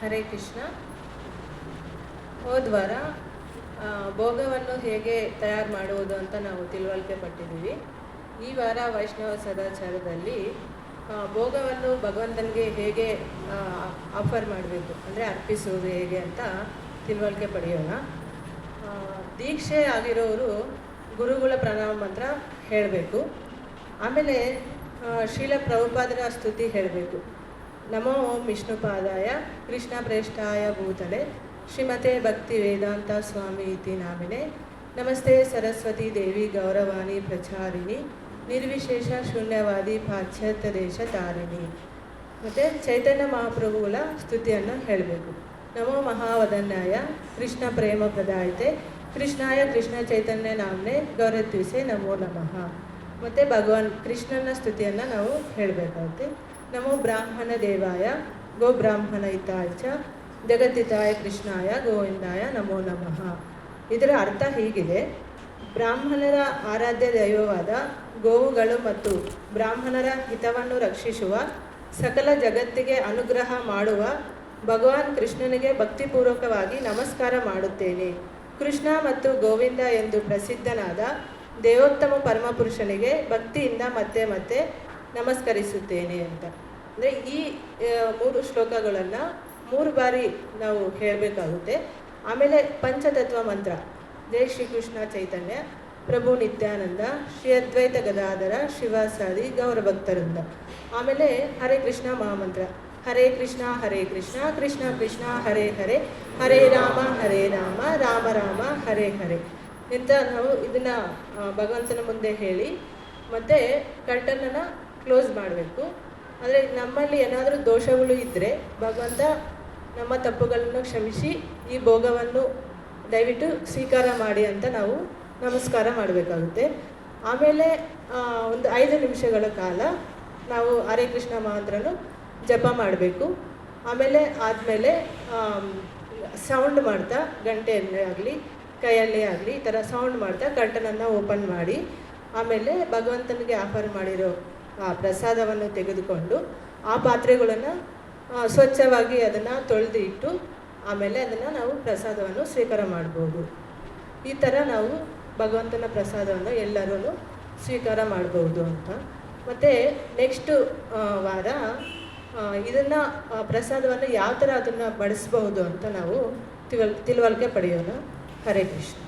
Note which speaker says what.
Speaker 1: ಹರೇ ಕೃಷ್ಣ. ಹೋದ್ವಾರ ಭೋಗವನ್ನು ಹೇಗೆ ತಯಾರು ಮಾಡುವುದು ಅಂತ ನಾವು ತಿಳುವಳಿಕೆ ಪಟ್ಟಿದ್ದೀವಿ. ಈ ವಾರ ವೈಷ್ಣವ ಸದಾಚಾರದಲ್ಲಿ ಭೋಗವನ್ನು ಭಗವಂತನಿಗೆ ಹೇಗೆ ಆಫರ್ ಮಾಡಬೇಕು, ಅಂದರೆ ಅರ್ಪಿಸುವುದು ಹೇಗೆ ಅಂತ ತಿಳುವಳಿಕೆ ಪಡೆಯೋಣ. ದೀಕ್ಷೆ ಆಗಿರೋರು ಗುರುಗಳ ಪ್ರಣಾಮ ಮಂತ್ರ ಹೇಳಬೇಕು. ಆಮೇಲೆ ಶೀಲ ಪ್ರಭುಪಾದರ ಸ್ತುತಿ ಹೇಳಬೇಕು. ನಮೋ ಓಂ ವಿಷ್ಣುಪಾದಾಯ ಕೃಷ್ಣ ಪ್ರೇಷ್ಠಾಯ ಭೂತಲೆ ಶ್ರೀಮತೆ ಭಕ್ತಿ ವೇದಾಂತ ಸ್ವಾಮಿ ಇತಿ ನಾಮಿನೆ ನಮಸ್ತೆ ಸರಸ್ವತಿ ದೇವಿ ಗೌರವಾಣಿ ಪ್ರಚಾರಿಣಿ ನಿರ್ವಿಶೇಷ ಶೂನ್ಯವಾದಿ ಪಾಶ್ಚಾತ್ಯ ದೇಶ ತಾರಿಣಿ ಮತ್ತು ಚೈತನ್ಯ ಮಹಾಪ್ರಭುಗಳ ಸ್ತುತಿಯನ್ನು ಹೇಳಬೇಕು. ನಮೋ ಮಹಾವದನ್ಯಾಯ ಕೃಷ್ಣ ಪ್ರೇಮ ಪ್ರದಾಯತೆ ಕೃಷ್ಣಾಯ ಕೃಷ್ಣ ಚೈತನ್ಯ ನಾಮ್ನೆ ಗೌರತ್ವಿಸೆ ನಮೋ ನಮಃ. ಮತ್ತು ಭಗವಾನ್ ಕೃಷ್ಣನ ಸ್ತುತಿಯನ್ನು ನಾವು ಹೇಳಬೇಕಾಗುತ್ತೆ. ನಮೋ ಬ್ರಾಹ್ಮಣ ದೇವಾಯ ಗೋ ಬ್ರಾಹ್ಮಣ ಹಿತಾಯ ಚ ಜಗತ್ತಿತಾಯ ಕೃಷ್ಣಾಯ ಗೋವಿಂದಾಯ ನಮೋ ನಮಃ ಇದರ ಅರ್ಥ ಹೀಗಿದೆ. ಬ್ರಾಹ್ಮಣರ ಆರಾಧ್ಯ ದೈವವಾದ ಗೋವುಗಳು ಮತ್ತು ಬ್ರಾಹ್ಮಣರ ಹಿತವನ್ನು ರಕ್ಷಿಸುವ, ಸಕಲ ಜಗತ್ತಿಗೆ ಅನುಗ್ರಹ ಮಾಡುವ ಭಗವಾನ್ ಕೃಷ್ಣನಿಗೆ ಭಕ್ತಿಪೂರ್ವಕವಾಗಿ ನಮಸ್ಕಾರ ಮಾಡುತ್ತೇನೆ. ಕೃಷ್ಣ ಮತ್ತು ಗೋವಿಂದ ಎಂದು ಪ್ರಸಿದ್ಧನಾದ ದೇವೋತ್ತಮ ಪರಮಪುರುಷನಿಗೆ ಭಕ್ತಿಯಿಂದ ಮತ್ತೆ ಮತ್ತೆ ನಮಸ್ಕರಿಸುತ್ತೇನೆ ಅಂತ. ಅಂದರೆ ಈ ಮೂರು ಶ್ಲೋಕಗಳನ್ನು ಮೂರು ಬಾರಿ ನಾವು ಹೇಳಬೇಕಾಗುತ್ತೆ. ಆಮೇಲೆ ಪಂಚತತ್ವ ಮಂತ್ರ. ಜೈ ಶ್ರೀಕೃಷ್ಣ ಚೈತನ್ಯ, ಪ್ರಭು ನಿತ್ಯಾನಂದ, ಶ್ರೀ ಅದ್ವೈತ ಗದಾಧರ ಶಿವಾಸಾದಿ ಗೌರಭಕ್ತರಿಂದ. ಆಮೇಲೆ ಹರೇ ಕೃಷ್ಣ ಮಹಾಮಂತ್ರ. ಹರೇ ಕೃಷ್ಣ ಹರೇ ಕೃಷ್ಣ ಕೃಷ್ಣ ಕೃಷ್ಣ, ಹರೇ ಹರೇ ಹರೇ ರಾಮ ಹರೇ ರಾಮ ರಾಮ ರಾಮ, ಹರೇ ಹರೇ. ಅಂತ ನಾವು ಇದನ್ನು ಭಗವಂತನ ಮುಂದೆ ಹೇಳಿ, ಮತ್ತೆ ಕರ್ಟನನ್ನು ಕ್ಲೋಸ್ ಮಾಡಬೇಕು. ಅಂದರೆ ನಮ್ಮಲ್ಲಿ ಏನಾದರೂ ದೋಷಗಳು ಇದ್ದರೆ ಭಗವಂತ ನಮ್ಮ ತಪ್ಪುಗಳನ್ನು ಕ್ಷಮಿಸಿ ಈ ಭೋಗವನ್ನು ದಯವಿಟ್ಟು ಸ್ವೀಕಾರ ಮಾಡಿ ಅಂತ ನಾವು ನಮಸ್ಕಾರ ಮಾಡಬೇಕಾಗುತ್ತೆ. ಆಮೇಲೆ ಒಂದು ಐದು ನಿಮಿಷಗಳ ಕಾಲ ನಾವು ಹರೇ ಕೃಷ್ಣ ಮಂತ್ರನು ಜಪ ಮಾಡಬೇಕು. ಆಮೇಲೆ ಆದಮೇಲೆ ಸೌಂಡ್ ಮಾಡ್ತಾ, ಗಂಟೆಯಲ್ಲೇ ಆಗಲಿ, ಕೈಯಲ್ಲೇ ಆಗಲಿ, ಈ ಥರ ಸೌಂಡ್ ಮಾಡ್ತಾ ಕರ್ಟನನ್ನು ಓಪನ್ ಮಾಡಿ, ಆಮೇಲೆ ಭಗವಂತನಿಗೆ ಆಫರ್ ಮಾಡಿರೋ ಆ ಪ್ರಸಾದವನ್ನು ತೆಗೆದುಕೊಂಡು ಆ ಪಾತ್ರೆಗಳನ್ನು ಸ್ವಚ್ಛವಾಗಿ ಅದನ್ನು ತೊಳೆದು ಇಟ್ಟು ಆಮೇಲೆ ಅದನ್ನು ನಾವು ಪ್ರಸಾದವನ್ನು ಸ್ವೀಕಾರ ಮಾಡ್ಬೋದು. ಈ ಥರ ನಾವು ಭಗವಂತನ ಪ್ರಸಾದವನ್ನು ಎಲ್ಲರೂ ಸ್ವೀಕಾರ ಮಾಡಬಹುದು ಅಂತ. ಮತ್ತು ನೆಕ್ಸ್ಟು ವಾರ ಇದನ್ನು ಪ್ರಸಾದವನ್ನು ಯಾವ ಥರ ಅದನ್ನು ಬಡಿಸ್ಬಹುದು ಅಂತ ನಾವು ತಿಳ್ ತಿಳುವಳಿಕೆ ಪಡೆಯೋಣ. ಹರೇ ಕೃಷ್ಣ.